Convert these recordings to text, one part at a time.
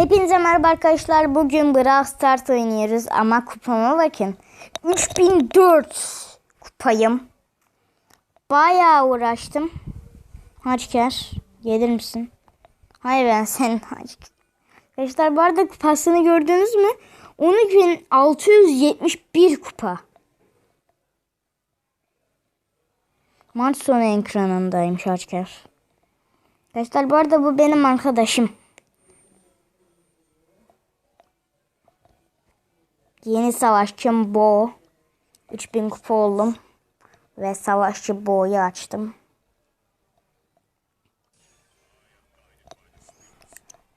Hepinize merhaba arkadaşlar. Bugün Brawl Stars oynuyoruz ama kupama bakın. 3004 kupayım. Bayağı uğraştım. Haçker gelir misin? Hayır ben senin Haçker. Arkadaşlar bu arada kupasını gördünüz mü? 12671 kupa. Maç sonu ekranındaymış Haçker. Arkadaşlar bu arada bu benim arkadaşım. Yeni savaşçım Bo. 3000 kupa oldum. Ve savaşçı Bo'yu açtım.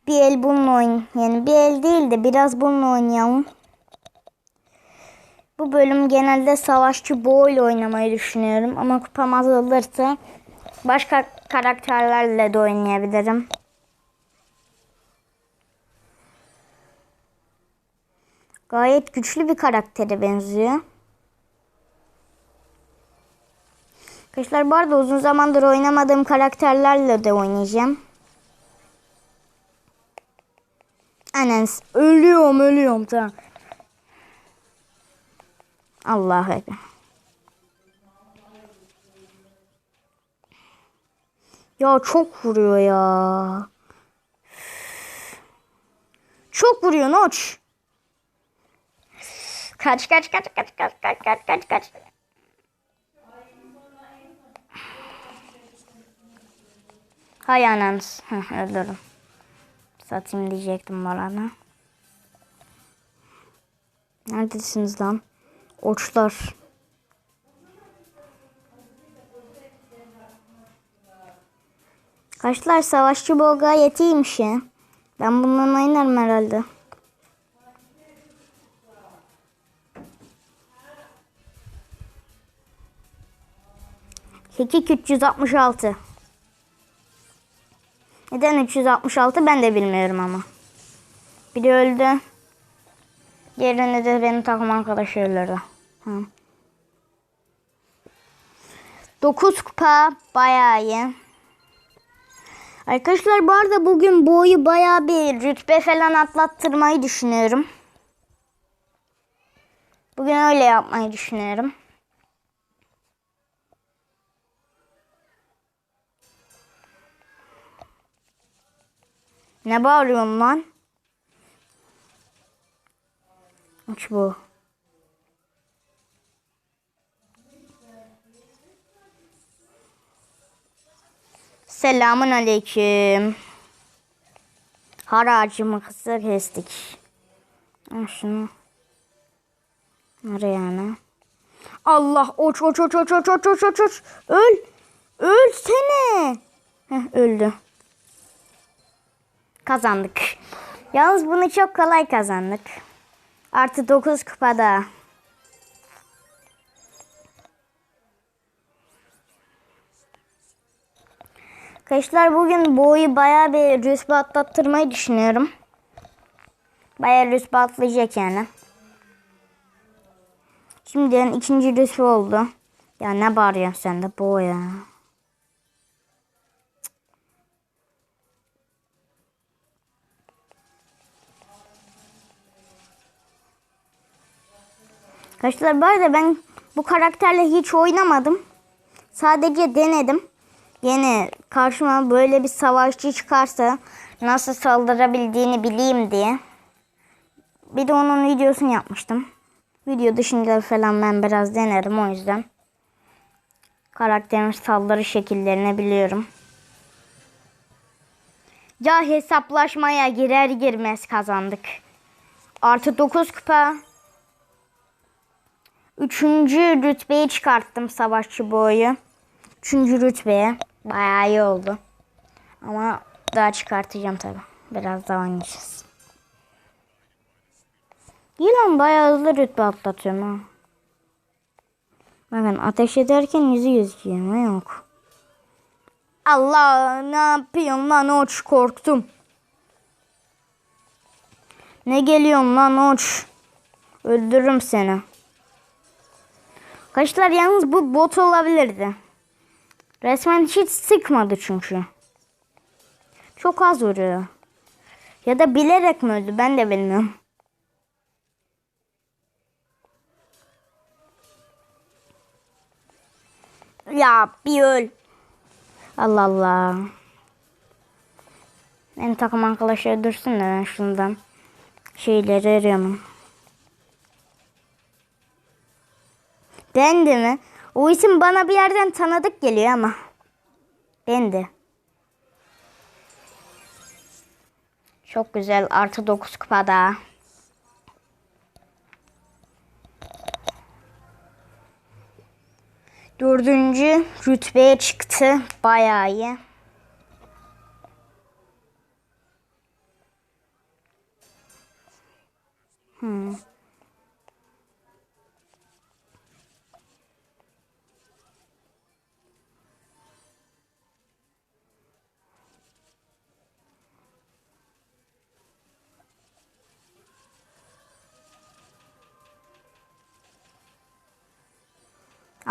Bir el bununla oyn yani bir el değil de biraz bununla oynayalım. Bu bölüm genelde savaşçı Bo ile oynamayı düşünüyorum. Ama kupam azalırsa başka karakterlerle de oynayabilirim. Gayet güçlü bir karaktere benziyor. Arkadaşlar bu arada uzun zamandır oynamadığım karakterlerle de oynayacağım. Anan ölüyorum ölüyorum tamam. Allah ekber. Ya çok vuruyor ya. Çok vuruyor Noç. Kaç kaç kaç kaç kaç kaç kaç kaç kaç. Hay ananız. Heh, öldürdüm. Satayım diyecektim arada. Neredesiniz lan? Oçlar. Kaçlar savaşçı bol gayet iyiymiş ya. Ben bundan oynarım herhalde. Kekik 366. Neden 366 ben de bilmiyorum ama. Biri öldü. Diğerinde de benim takım arkadaşı öldürdü. Hı. 9 kupa bayağı iyi. Arkadaşlar bu arada bugün boyu bayağı bir rütbe falan atlattırmayı düşünüyorum. Bugün öyle yapmayı düşünüyorum. Ne bağırıyorsun lan? Aç bu. Selamun aleyküm. Haracımı kısa kestik. Şunu. Nereye yani? Allah oç oç oç oç oç oç oç oç. Öl. Ölsene. Heh, öldü. Kazandık. Yalnız bunu çok kolay kazandık. Artı 9 kupada. Arkadaşlar bugün boyu bayağı bir rüsbe atlattırmayı düşünüyorum. Bayağı rüsbe atlayacak yani. Şimdiden ikinci rüsbe oldu. Ya ne bağırıyorsun sen de bu Arkadaşlar bu arada ben bu karakterle hiç oynamadım. Sadece denedim. Yine karşıma böyle bir savaşçı çıkarsa nasıl saldırabildiğini bileyim diye. Bir de onun videosunu yapmıştım. Video dışında falan ben biraz denerim o yüzden. Karakterin saldırı şekillerini biliyorum. Ya hesaplaşmaya girer girmez kazandık. Artı 9 kupa. Üçüncü rütbeyi çıkarttım savaşçı boyu. Üçüncü rütbeye. Bayağı iyi oldu. Ama daha çıkartacağım tabi. Biraz daha oynayacağız. İyi lan bayağı hızlı rütbe atlatıyorum ha. Bakın ateş ederken yüzü gözüküyor ama yok. Allah ne yapıyorsun lan oç korktum. Ne geliyorsun lan oç. Öldürürüm seni. Kaşlar yalnız bu bot olabilirdi. Resmen hiç sıkmadı çünkü. Çok az vuruyor. Ya da bilerek mi öldü ben de bilmiyorum. Ya bir öl. Allah Allah. Benim takım arkadaşları dursun da ben şundan şeyleri arıyorum. Ben de mi? O isim bana bir yerden tanıdık geliyor ama. Ben de. Çok güzel. Artı 9 kupa daha. Dördüncü rütbeye çıktı. Bayağı iyi. Hmm.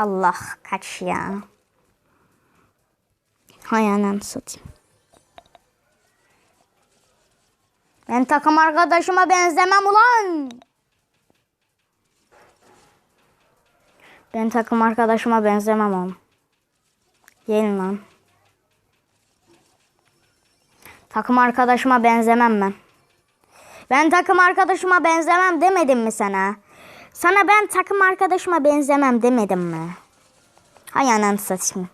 Allah kaç ya. Hay anam satayım. Ben takım arkadaşıma benzemem ulan. Ben takım arkadaşıma benzemem oğlum. Gelin lan. Takım arkadaşıma benzemem ben. Ben takım arkadaşıma benzemem demedim mi sana? Sana ben takım arkadaşıma benzemem demedim mi? Hay ananı satayım.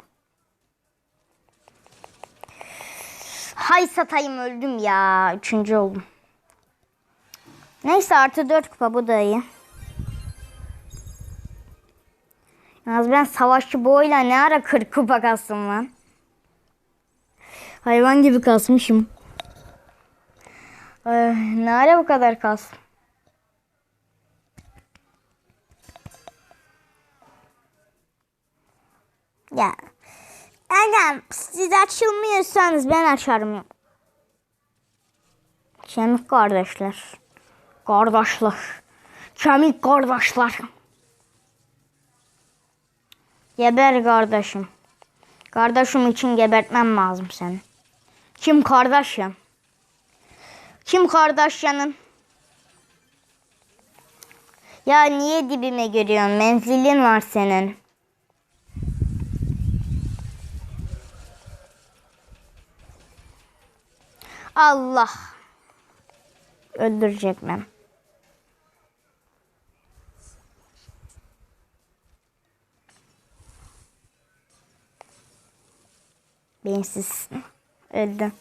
Hay satayım öldüm ya. Üçüncü oldum. Neyse artı dört kupa bu da iyi. Yalnız ben savaşçı boyla ne ara 40 kupa kastım lan. Hayvan gibi kasmışım. Ay, ne ara bu kadar kastım. Ya. Adam siz açılmıyorsanız ben açarım. Kemik kardeşler. Kardeşler. Kemik kardeşler. Geber kardeşim. Kardeşim için gebertmem lazım seni. Kim kardeşim? Kim kardeş yanın? Ya niye dibime giriyorsun? Menzilin var senin. Allah. Öldürecek ben. Bensiz. Öldü.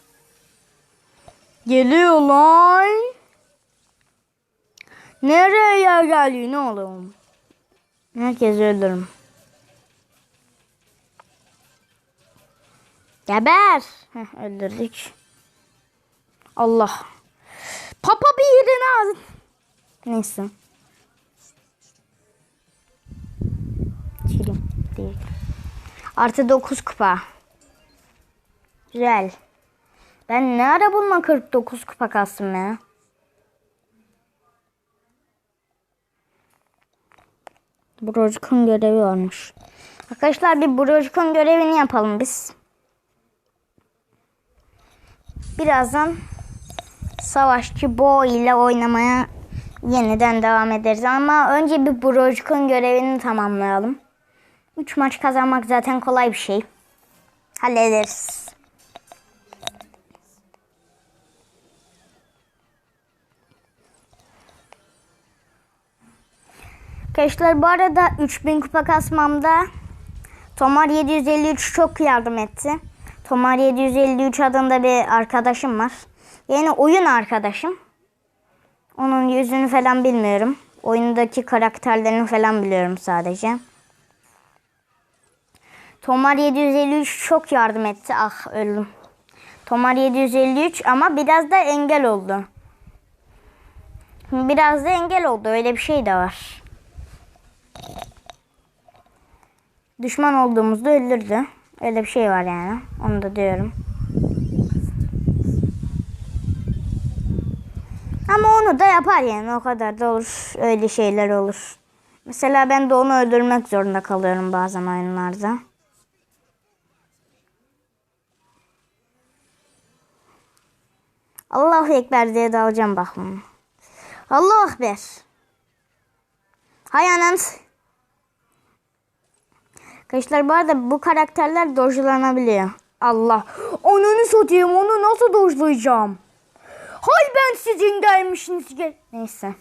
Geliyor lan. Nereye geliyor ne oğlum? Herkes öldürürüm. Geber. Heh, öldürdük. Allah. Papa bir yerine al. Neyse. Çilim değil. Artı 9 kupa. Güzel. Ben ne ara bununla 49 kupa kastım ya. Brojkun görevi varmış. Arkadaşlar bir Brojkun görevini yapalım biz. Birazdan savaşçı Bo ile oynamaya yeniden devam ederiz. Ama önce bir Brojkun görevini tamamlayalım. 3 maç kazanmak zaten kolay bir şey. Hallederiz. Arkadaşlar bu arada 3000 kupa kasmamda Tomar 753 çok yardım etti. Tomar 753 adında bir arkadaşım var. Yani oyun arkadaşım. Onun yüzünü falan bilmiyorum. Oyundaki karakterlerini falan biliyorum sadece. Tomar 753 çok yardım etti. Ah öldüm. Tomar 753 ama biraz da engel oldu. Biraz da engel oldu. Öyle bir şey de var. Düşman olduğumuzda öldürdü. Öyle bir şey var yani. Onu da diyorum. Ama onu da yapar yani. O kadar da olur. Öyle şeyler olur. Mesela ben de onu öldürmek zorunda kalıyorum bazen oyunlarda. Allahu Ekber diye dalacağım bak bunu. Allahu Ekber. Hay anans. Arkadaşlar bu arada bu karakterler dojlanabiliyor. Allah. Onunu satayım onu nasıl dojlayacağım? Hay ben sizin gelmişsiniz. Gel. Neyse.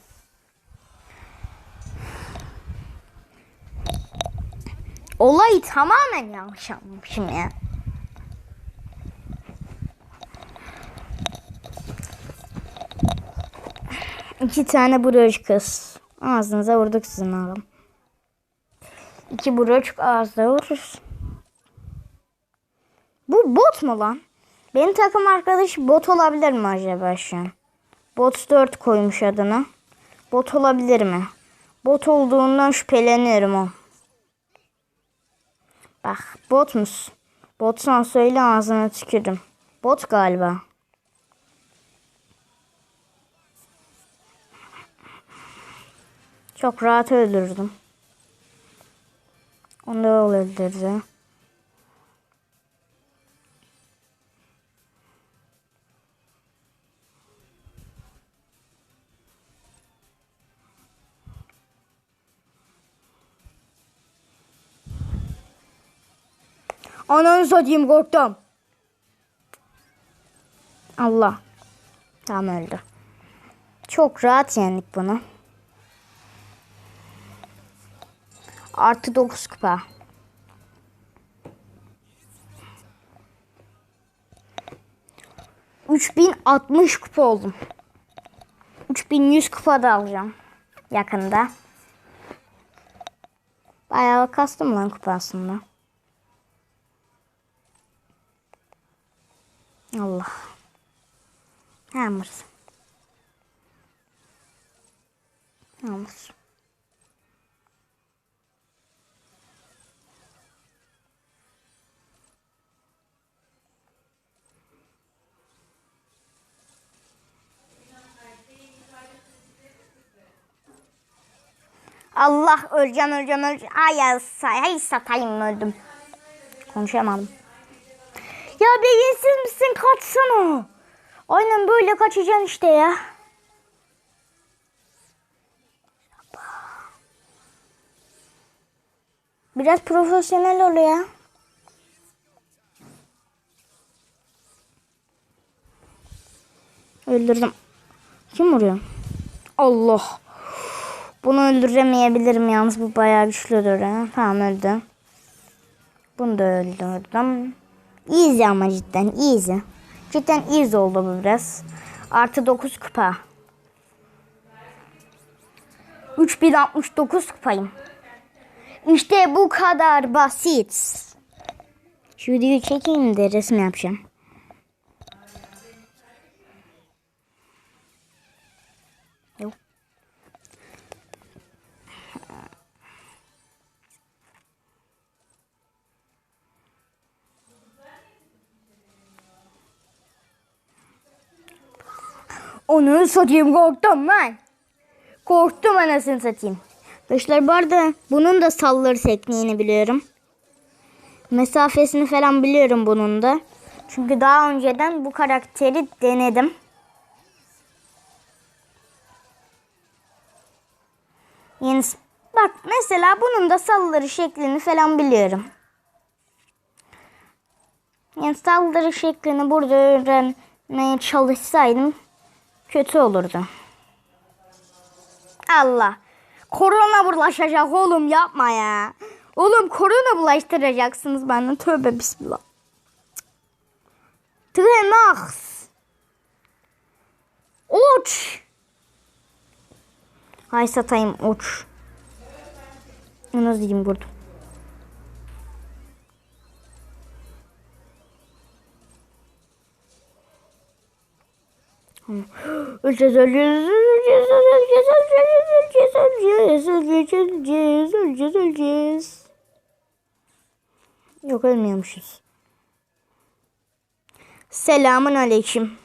Olayı tamamen yanlış anlamışım ya. İki tane broş kız. Ağzınıza vurduk sizin oğlum. İki broş ağızda vururuz. Bu bot mu lan? Benim takım arkadaşı bot olabilir mi acaba şu an? Bot 4 koymuş adına. Bot olabilir mi? Bot olduğundan şüpheleniyorum o. Bak bot musun? Botsan söyle ağzına tükürüm. Bot galiba. Çok rahat öldürdüm. Onu da öldürdü. Ananı satayım korktum. Allah. Tamam öldü. Çok rahat yendik bunu. Artı 9 kupa. Üç bin altmış kupa oldum. 3100 kupa da alacağım. Yakında. Bayağı kastım lan kupa. Allah. Hammer. Hammer. Allah öleceğim öleceğim öleceğim. Ay ay satayım öldüm. Konuşamadım. Ya beyinsiz misin kaçsana. Aynen böyle kaçacaksın işte ya. Biraz profesyonel ol ya. Öldürdüm. Kim vuruyor? Allah. Bunu öldüremeyebilirim yalnız bu bayağı güçlüdür. Ha? Tamam öldü. Bunu da öldürdüm. Easy ama cidden easy. Cidden easy oldu bu biraz. Artı 9 kupa. 3069 kupayım. İşte bu kadar basit. Şu videoyu çekeyim de resim yapacağım. Yok. Onu satayım korktum ben. Korktum anasını satayım. Arkadaşlar bu arada bunun da saldırı tekniğini biliyorum. Mesafesini falan biliyorum bunun da. Çünkü daha önceden bu karakteri denedim. Yani bak mesela bunun da saldırı şeklini falan biliyorum. Yani saldırı şeklini burada öğrenmeye çalışsaydım kötü olurdu. Allah. Korona bulaşacak oğlum yapma ya. Oğlum korona bulaştıracaksınız bana. Tövbe bismillah. Tırnak. Uç. Hay satayım uç. Nasıl diyeyim burada? Öleceğiz, öleceğiz, öleceğiz, öleceğiz, öleceğiz, öleceğiz, öleceğiz, öleceğiz, öleceğiz, öleceğiz. Yok ölmüyormuşuz. Selamun aleyküm.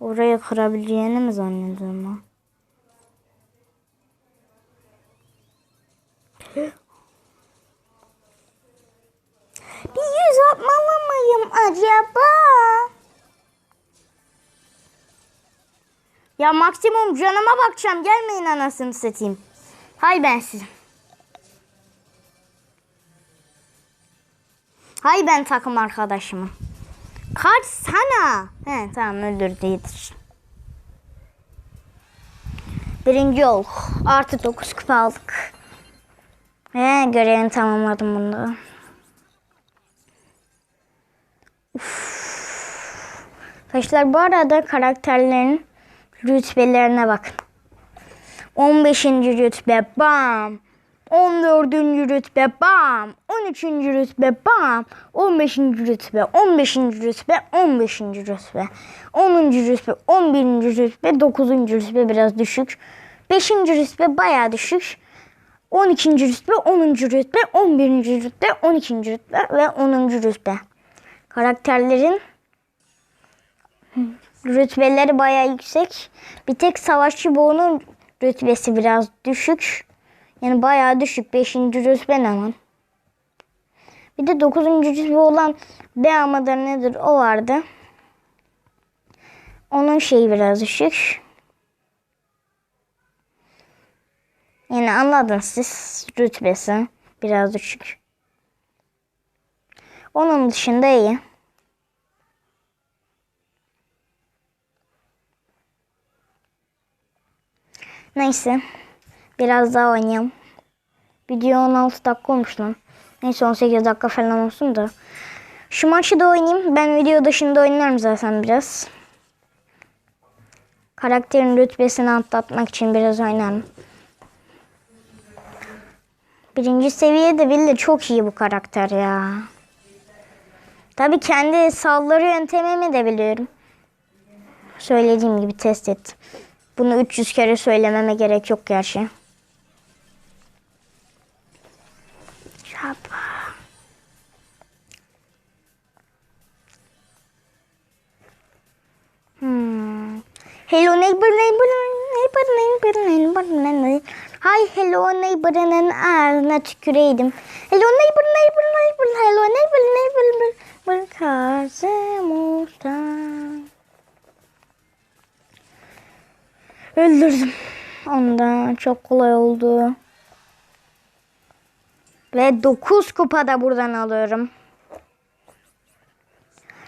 Oraya kırabileceğini mi zannediyorum acaba? Ya maksimum canıma bakacağım. Gelmeyin anasını satayım. Hay ben siz. Hay ben takım arkadaşımı. Kaç sana. He tamam öldürdü yetiş. Birinci ol. Artı dokuz kupa aldık. He görevini tamamladım bunda. Arkadaşlar bu arada karakterlerin rütbelerine bakın. 15. rütbe bam. 14. rütbe bam. 13. rütbe bam. 15. rütbe, 15. rütbe, 15. rütbe. 10. rütbe, 11. rütbe, 9. rütbe biraz düşük. 5. rütbe bayağı düşük. 12. rütbe, 10. rütbe, 11. rütbe, 12. rütbe ve 10. rütbe. Karakterlerin rütbeleri bayağı yüksek. Bir tek savaşçı boğunun rütbesi biraz düşük. Yani bayağı düşük. 5. rütbe ne lan? Bir de 9. rütbe olan B mıdır nedir o vardı. Onun şeyi biraz düşük. Yani anladın siz rütbesi biraz düşük. Onun dışında iyi. Neyse. Biraz daha oynayalım. Video 16 dakika olmuş lan. Neyse 18 dakika falan olsun da. Şu maçı da oynayayım. Ben video dışında oynarım zaten biraz. Karakterin rütbesini atlatmak için biraz oynarım. Birinci seviyede bile çok iyi bu karakter ya. Tabii kendi saldırı yöntemimi de biliyorum. Söylediğim gibi test et. Bunu 300 kere söylememe gerek yok gerçi. Şapa. Hmm. Hello neighbor neighbor neighbor neighbor neighbor neighbor. Hi hello neighbor'ının ağzına tüküreydim. Hello neighbor neighbor neighbor hello neighbor neighbor neighbor karşımızdan. Öldürdüm. Ondan çok kolay oldu. Ve 9 kupa da buradan alıyorum.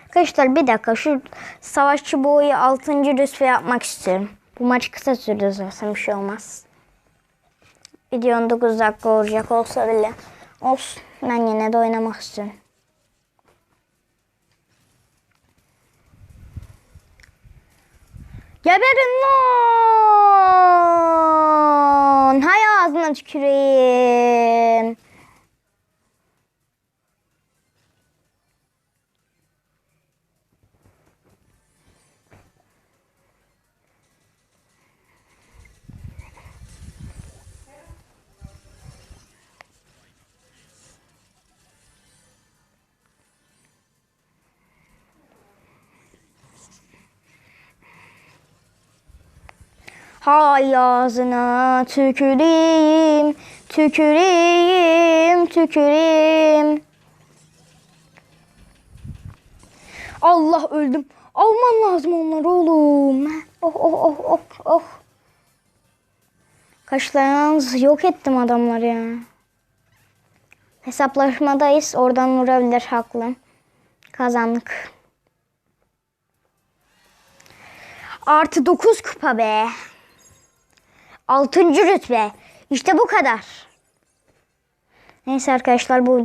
Arkadaşlar bir dakika şu savaşçı boyu 6. rütbe yapmak istiyorum. Bu maç kısa sürdü zaten bir şey olmaz. Videonun 9 dakika olacak olsa bile olsun. Ben yine de oynamak istiyorum. Geberin lan! Hay ağzına tüküreyim. Hay ağzına tüküreyim, tüküreyim, tüküreyim. Allah öldüm. Alman lazım onları oğlum. Oh oh oh oh oh. Kaşlarınız yok ettim adamları ya. Hesaplaşmadayız. Oradan vurabilir haklı. Kazandık. Artı 9 kupa be. Altıncı rütbe. İşte bu kadar. Neyse arkadaşlar bu video